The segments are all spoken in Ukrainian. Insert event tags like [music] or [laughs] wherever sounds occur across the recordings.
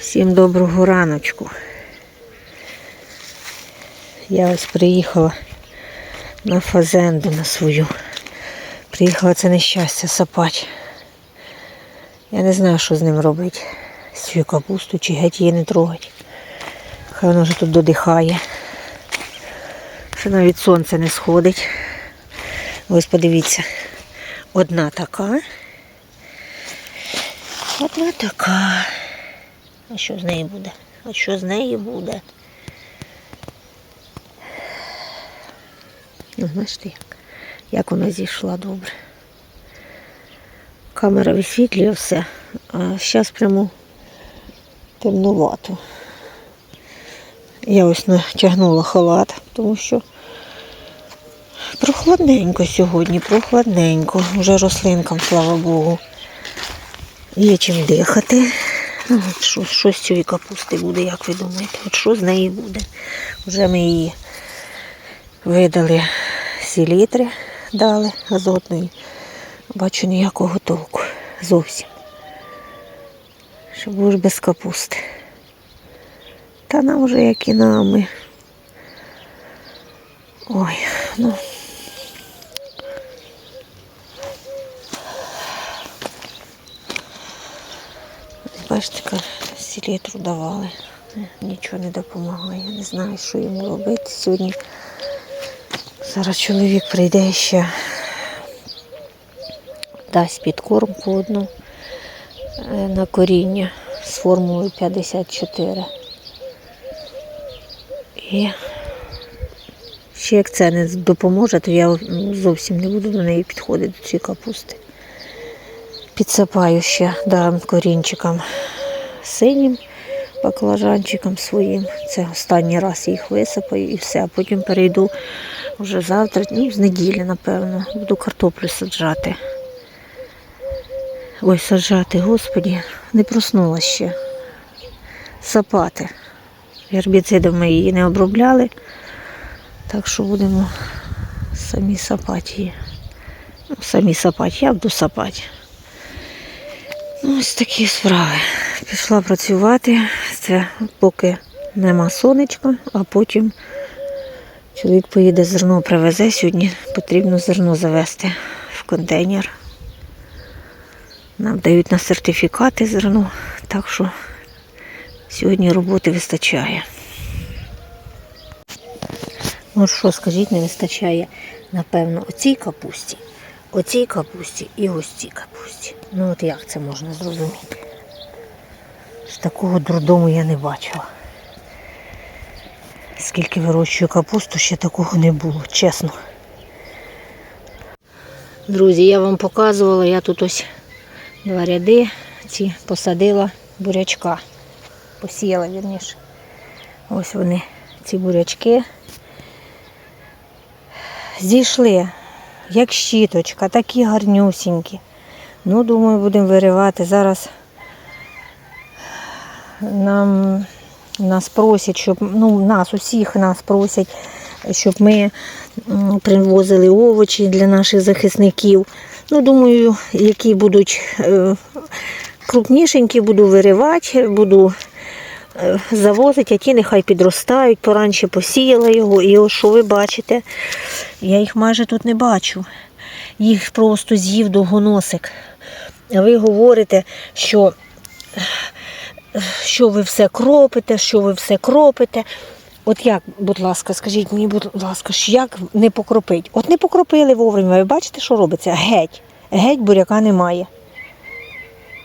Всім доброго раночку. Я ось приїхала на фазенду на свою. Приїхала це нещастя сапати. Я не знаю, що з ним робити. Цією капусту чи геть її не трогати. Хай воно вже тут додихає. Що навіть сонце не сходить. Ось подивіться. Одна така. Одна така. А що з неї буде? А що з неї буде? Ну, бачите, як, як вона зійшла добре. Камера висвітлює все, а зараз прямо темнувато. Я ось натягнула халат, тому що прохладненько сьогодні, прохладненько. Вже рослинкам, слава Богу. Є чим дихати. Ну, Що, що з цієї капусти буде, як ви думаєте? От що з неї буде? Вже ми її видали селітри, дали азотної. Бачу ніякого толку. Зовсім. Що будеш без капусти. Та нам вже як і нами. Ой, ну. Бачите, селітру давали. Нічого не допомагає. Не знаю, що йому робити сьогодні. Зараз чоловік прийде ще дасть підкормку одну е, на коріння з формулою 54. І ще як це не допоможе, то я зовсім не буду до неї підходити до цієї капусти. Підсипаю ще дам корінчикам синім баклажанчиком своїм. Це останній раз їх висипаю і все. А потім перейду вже завтра, ну, з неділі, напевно, буду картоплю саджати. Ой, саджати, господі, не проснула ще. Сапати. Гербіцидом ми її не обробляли, так що будемо самі сапати її. Ну, самі сапати, я буду сапати. Ось такі справи. Пішла працювати. Це поки нема сонечка, а потім чоловік поїде зерно привезе. Сьогодні потрібно зерно завести в контейнер. Нам дають на сертифікати зерно, так що сьогодні роботи вистачає. Ну що, скажіть, не вистачає, напевно, оцій капусті, оцій капусті і ось цій капусті. Ну от як це можна зрозуміти? З такого дурдому я не бачила. Скільки вирощую капусту, ще такого не було, чесно. Друзі, я вам показувала, я тут ось два ряди ці посадила бурячка. Посіяла, вірніше. Ось вони, ці бурячки. Зійшли, як щіточка, такі гарнюсінькі. Ну, думаю, будемо виривати. Зараз нам нас просять, щоб ну, нас, усіх нас просять, щоб ми привозили овочі для наших захисників. Ну, думаю, які будуть е, крупнішенькі, буду виривати, буду е, завозити, а ті нехай підростають. Поранше посіяла його. І ось що ви бачите, я їх майже тут не бачу. Їх просто з'їв довгоносик. А ви говорите, що, що ви все кропите, що ви все кропите. От як, будь ласка, скажіть мені, будь ласка, ж як не покропить? От не покропили вовремя, ви бачите, що робиться? Геть. Геть буряка немає.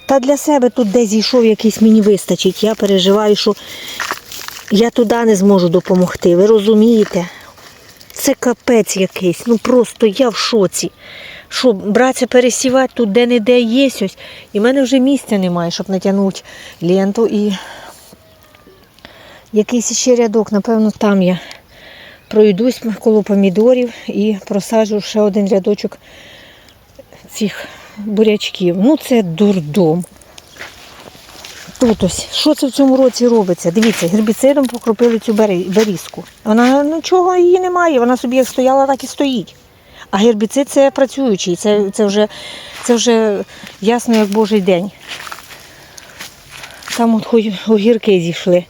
Та для себе тут де зійшов якийсь мені вистачить. Я переживаю, що я туди не зможу допомогти. Ви розумієте? Це капець якийсь. Ну просто я в шоці. Що, братися пересівати тут де-не-де є ось. І в мене вже місця немає, щоб натягнути ленту. І якийсь ще рядок, напевно, там я пройдусь коло помідорів і просаджу ще один рядочок цих бурячків. Ну це дурдом. Тут ось, що це в цьому році робиться? Дивіться, гербіцидом покропили цю бері- берізку. Вона нічого її немає, вона собі як стояла, так і стоїть. А гербіцид це працюючий, це, це, вже, це вже ясно як божий день. Там от хоч огірки зійшли.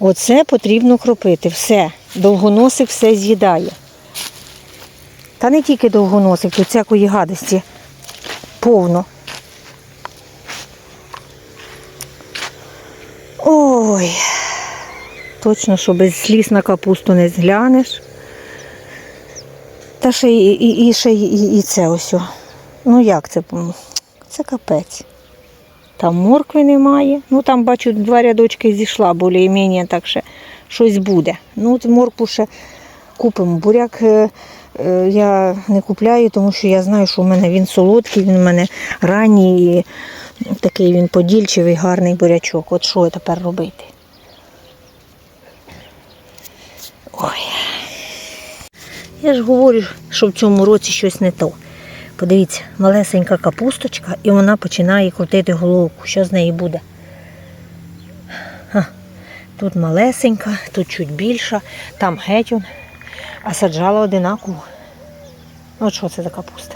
Оце потрібно кропити. Все. Довгоносик все з'їдає. Та не тільки довгоносик, тут всякої гадості повно. Ой. Точно, що без сліз на капусту не зглянеш. Та ще і, і, і, ще і, і це ось. Ну як це? Це капець. Там моркви немає. Ну там бачу, два рядочки зійшла, більш-менш так ще щось буде. Ну, от моркву ще купимо. Буряк е, я не купляю, тому що я знаю, що в мене він солодкий, він в мене ранній, і такий він подільчивий, гарний бурячок. От що тепер робити? Ой. Я ж говорю, що в цьому році щось не то. Подивіться, малесенька капусточка, і вона починає крутити головку. Що з неї буде? Тут малесенька, тут чуть більша, там геть, а саджала одинаково. От що це за капуста?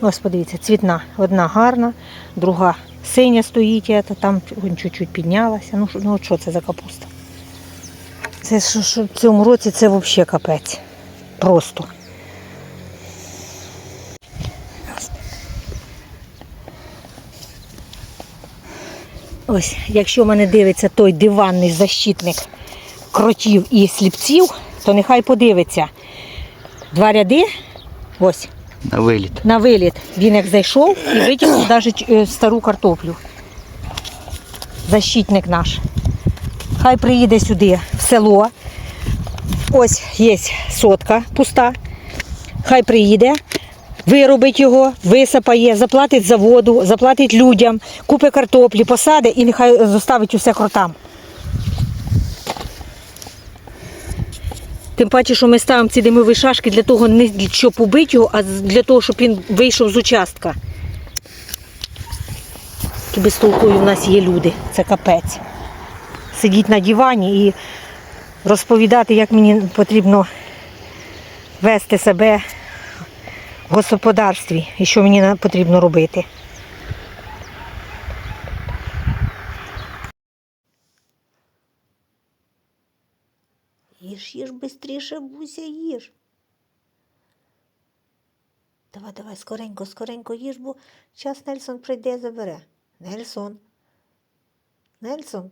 Ось подивіться, цвітна. Одна гарна, друга синя стоїть, а там чуть-чуть піднялася. Ну, ну от що це за капуста? Це що, що в цьому році це взагалі капець. Просто. Ось, якщо мене дивиться той диванний защитник кротів і сліпців, то нехай подивиться. Два ряди, ось, На виліт. на виліт. Він як зайшов і витягнув навіть стару картоплю. Защитник наш. Хай приїде сюди, в село. Ось є сотка пуста. Хай приїде, виробить його, висипає, заплатить за воду, заплатить людям, купить картоплі, посаде і нехай заставить усе кротам. Тим паче, що ми ставимо ці димові шашки для того, не щоб убити його, а для того, щоб він вийшов з участка. Які безтолкові в нас є люди, це капець. Сидіть на дивані і розповідати, як мені потрібно вести себе в господарстві і що мені потрібно робити. Їж, їж швидше, Буся, їж. Давай, давай, скоренько, скоренько їж, бо час Нельсон прийде забере. Нельсон. Нельсон.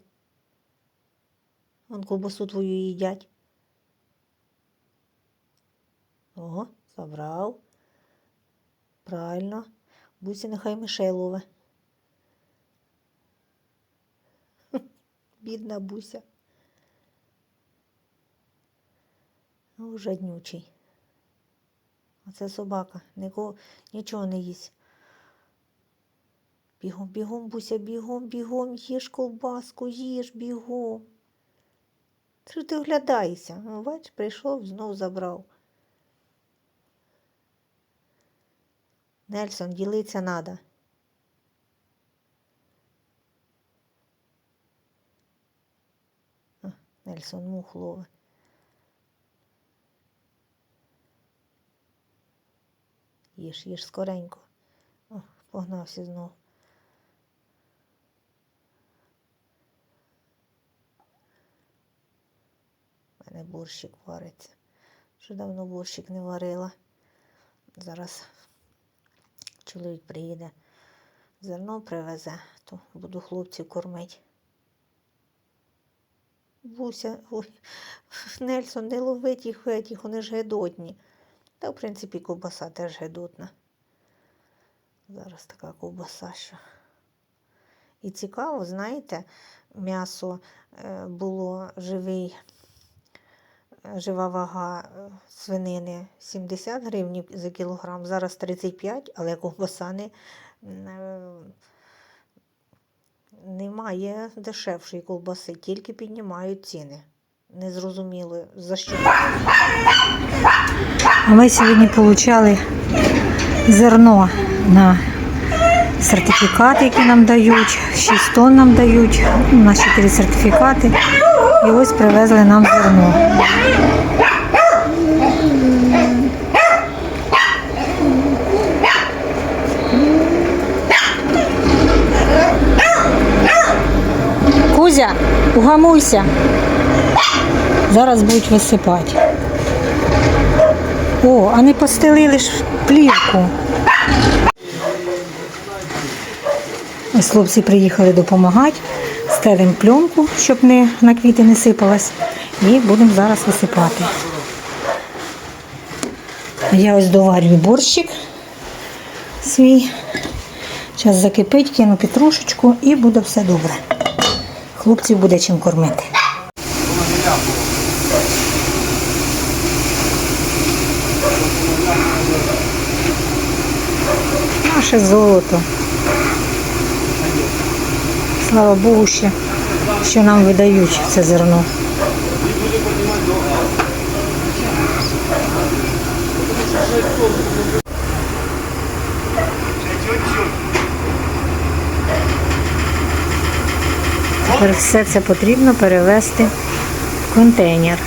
Вон ковбасу твою їдять. О, забрав. Правильно. Буся нехай мишей лове. [laughs] Бідна Буся. Ну, жаднючий. Оце собака. Нікого, нічого не їсть. Бігом, бігом, Буся, бігом, бігом, їж ковбаску, їж, бігом. Що ти оглядаєшся? Ну, бач, прийшов, знов забрав. Нельсон, ділитися треба. Нельсон мух ловить. Їж, їж скоренько. О, погнався знов. У мене борщик вариться. Вже давно борщик не варила. Зараз чоловік приїде, зерно привезе, то буду хлопців кормити. Буся, ой, [laughs] Нельсон, не ловить їх етіх, вони ж гедотні. Та, в принципі, ковбаса теж гедотна. Зараз така ковбаса, що. І цікаво, знаєте, м'ясо е, було живий, е, жива вага е, свинини 70 гривень за кілограм, зараз 35, але ковбаса не, немає дешевшої ковбаси, тільки піднімають ціни не зрозуміло за що. А ми сьогодні отримали зерно на сертифікат, які нам дають, 6 тонн нам дають, ну, на 4 сертифікати. І ось привезли нам зерно. Кузя, угамуйся. Зараз будуть висипати. О, а не постелили ж плівку. Ось хлопці приїхали допомагати. Стелимо пленку, щоб не на квіти не сипалась. І будемо зараз висипати. Я ось доварюю борщик свій. Зараз закипить, кину петрушечку і буде все добре. Хлопців буде чим кормити. Наше золото. Слава Богу, ще, що нам видають це зерно. Тепер все це потрібно перевезти в контейнер.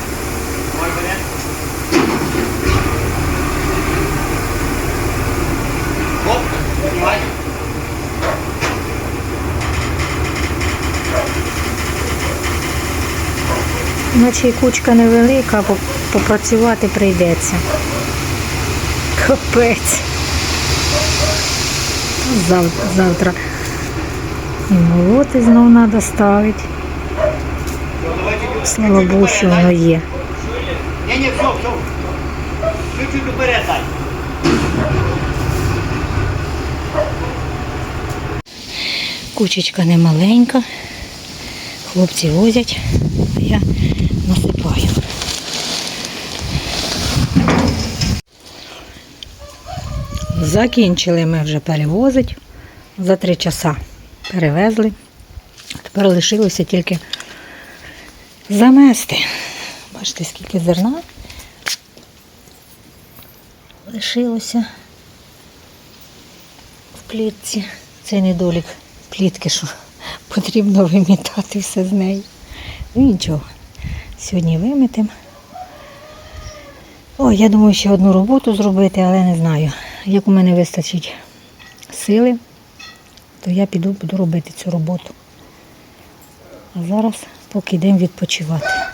Наче кучка невелика, попрацювати прийдеться. Капець. Зав- Завтра і молоти знов треба ставити. Слава Богу, що воно є. Ні, ні, все, все. Чуть-чуть вперед дай. Кучечка не маленька. Хлопці возять, а я насипаю. Закінчили ми вже перевозити. За три часа перевезли. Тепер лишилося тільки замести. Бачите, скільки зерна лишилося в плітці. Цей недолік плітки, що потрібно вимітати все з неї. Ну нічого. Сьогодні вимітимо. О, я думаю, ще одну роботу зробити, але не знаю. Як у мене вистачить сили, то я піду буду робити цю роботу. А зараз поки йдемо відпочивати.